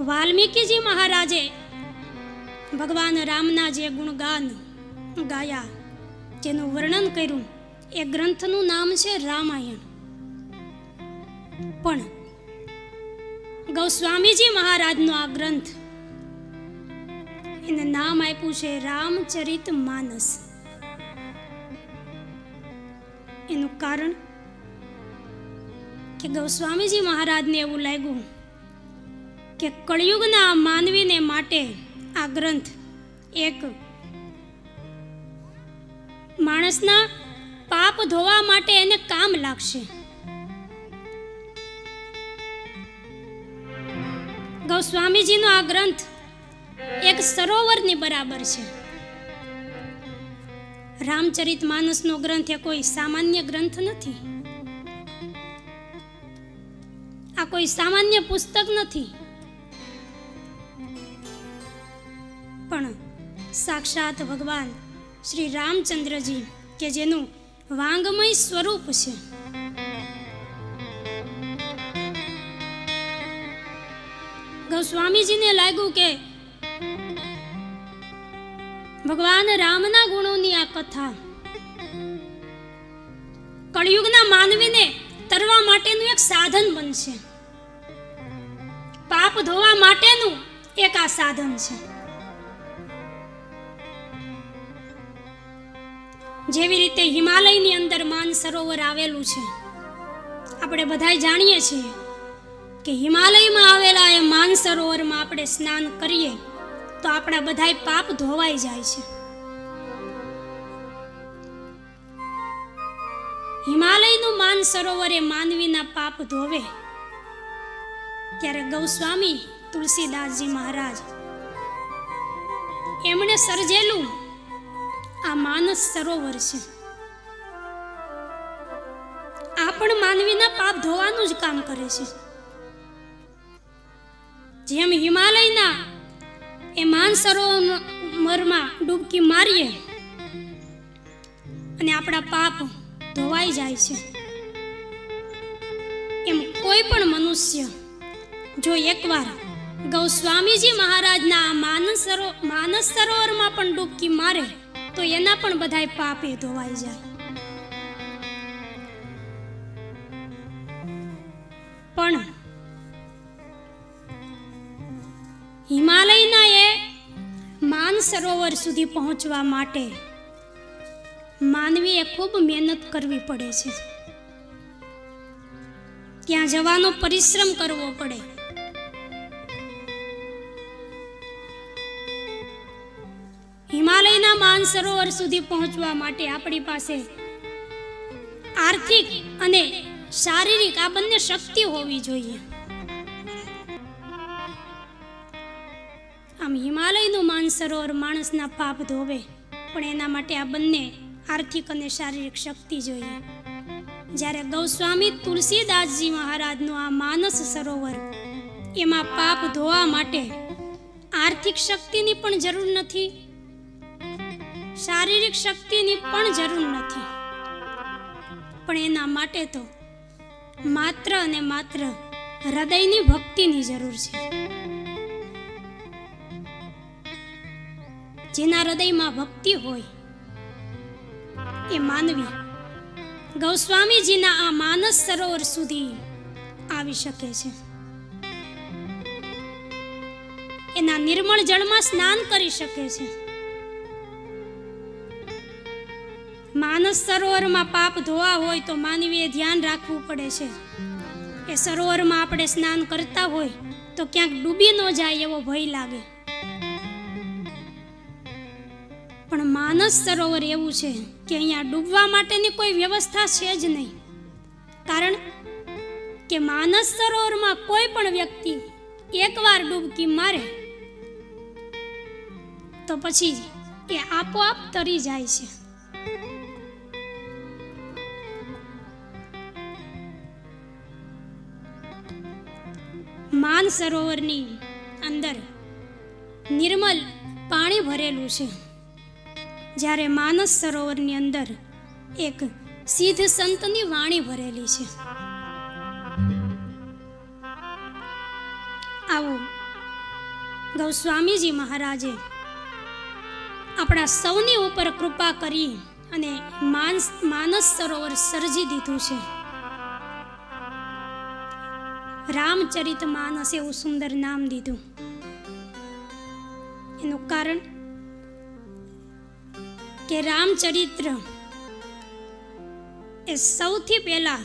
વાલ્મીકીજી મહારાજે ભગવાન રામના જે ગુણગાન ગાયા, જેનું વર્ણન કર્યું, એ ગ્રંથનું નામ છે રામાયણ. પણ ગૌસ્વામીજી મહારાજનો આ ગ્રંથ એને નામ આપ્યું છે રામચરિત માનસ. એનું કારણ કે ગૌસ્વામીજી મહારાજને એવું લાગ્યું કે કળિયુગના માનવીને માટે આ ગ્રંથ એક માણસના પાપ ધોવા માટે એને કામ લાગશે. ગૌસ્વામીજીનો આ ગ્રંથ એક સરોવરની બરાબર છે. રામચરિત માનસનો ગ્રંથ એ કોઈ સામાન્ય ગ્રંથ નથી. આ કોઈ સામાન્ય પુસ્તક નથી. સાક્ષાત ભગવાન શ્રી રામચંદ્રજી કે જેનું વાંગમય સ્વરૂપ છે. ગૌસ્વામીજીને લાગ્યું કે ભગવાન રામના ગુણોની આ કથા કળિયુગના માનવીને તરવા માટેનું એક સાધન બનશે. પાપ ધોવા માટેનું એક આ સાધન છે. જેવી રીતે હિમાલયની અંદર માન સરોવર આવેલું છે. આપણે બધાય જાણીએ છીએ કે હિમાલયમાં આવેલા એ માન સરોવરમાં આપણે સ્નાન કરીએ તો આપણા બધાય પાપ ધોવાઈ જાય છે. હિમાલયનું માન સરોવર એ માનવીના પાપ ધોવે. ત્યારે ગૌસ્વામી તુલસીદાસજી મહારાજ એમણે સર્જેલું આ માનસ સરોવર છે. આ પણ માનવીના પાપ ધોવાનું જ કામ કરે છે. જેમ હિમાલયના એ માન સરોવરમાં ડૂબકી મારીએ અને આપણા પાપ ધોવાઈ જાય છે. એમ કોઈ પણ મનુષ્ય જો એકવાર ગૌસ્વામીજી મહારાજના આ માનસ સરો, માનસ સરોવરમાં પણ ડૂબકી મારે તો એના પણ બધાય પાપે ધોવાઈ જાય. પણ હિમાલયના એ માન સુધી પહોંચવા માટે માનવીએ ખૂબ મહેનત કરવી પડે છે. ત્યાં જવાનો પરિશ્રમ કરવો પડે. હિમાલયના સરોવર સુધી પહોંચવા માટે આપણી પાસે આર્થિક અને શારીરિક આ બંને શક્તિ હોવી જોઈએ. આમ હિમાલયનું માન સરોવર માણસના પાપ ધોવે, પણ એના માટે આ બંને આર્થિક અને શારીરિક શક્તિ જોઈએ. જ્યારે ગૌસ્વામી તુલસીદાસજી મહારાજનું આ માનસ સરોવર એમાં પાપ ધોવા માટે આર્થિક શક્તિની પણ જરૂર નથી શારીરિક શક્તિની પણ જરૂર નથી. પણ એના માટે તો માત્ર અને માત્ર હૃદયની ભક્તિની જરૂર છે. જેના હૃદયમાં ભક્તિ હોય, એ માનવી ગૌસ્વામીજીના આ માનસ સરોવર સુધી આવી શકે છે. એના નિર્મળ જળમાં સ્નાન કરી શકે છે. માનસ સરોવરમાં પાપ ધોવા હોય તો માનવીએ ધ્યાન રાખવું પડે છે. એ સરોવરમાં આપણે સ્નાન કરતા હોય તો ક્યાંક ડૂબી ન જાય એવો ભય લાગે. પણ માનસ સરોવર એવું છે કે અહીંયા ડૂબવા માટેની કોઈ વ્યવસ્થા છે જ નહીં. કારણ કે માનસ સરોવરમાં કોઈ પણ વ્યક્તિ એકવાર ડૂબકી મારે તો પછી એ આપોઆપ તરી જાય છે. માન સરોવરની અંદર નિર્મલ પાણી ભરેલું છે. જ્યારે માનસ સરોવરની અંદર એક સિદ્ધ સંતની વાણી ભરેલી છે. આવો, ગૌસ્વામીજી મહારાજે આપણા સૌની ઉપર કૃપા કરી અને માનસ માનસ સરોવર સર્જી દીધું છે. રામચરિત માનસ એવું સુંદર નામ દીધું. એનું કારણ કે રામચરિત્ર એ સૌથી પહેલા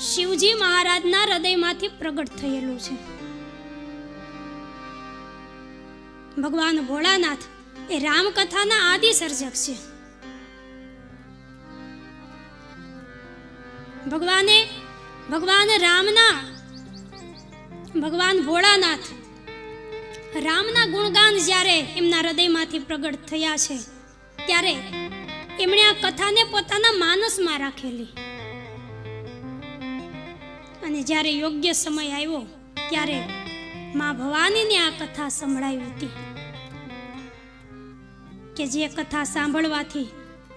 શિવજી મહારાજના હૃદયમાંથી પ્રગટ થયેલું છે. ભગવાન ભોળાનાથ એ રામકથાના આદિ સર્જક છે. ભગવાને, ભગવાન રામના ભગવાન ભોળાનાથ. રામના ગુણગાન જ્યારે એમના હૃદયમાંથી પ્રગટ થયા છે, ત્યારે એમણે આ કથાને પોતાના માનસમાં રાખેલી. અને જ્યારે યોગ્ય સમય આવ્યો, ત્યારે મા ભવાનીને આ કથા સંભળાવી હતી. કે જે કથા સાંભળવાથી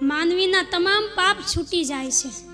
માનવીના તમામ પાપ છૂટી જાય છે.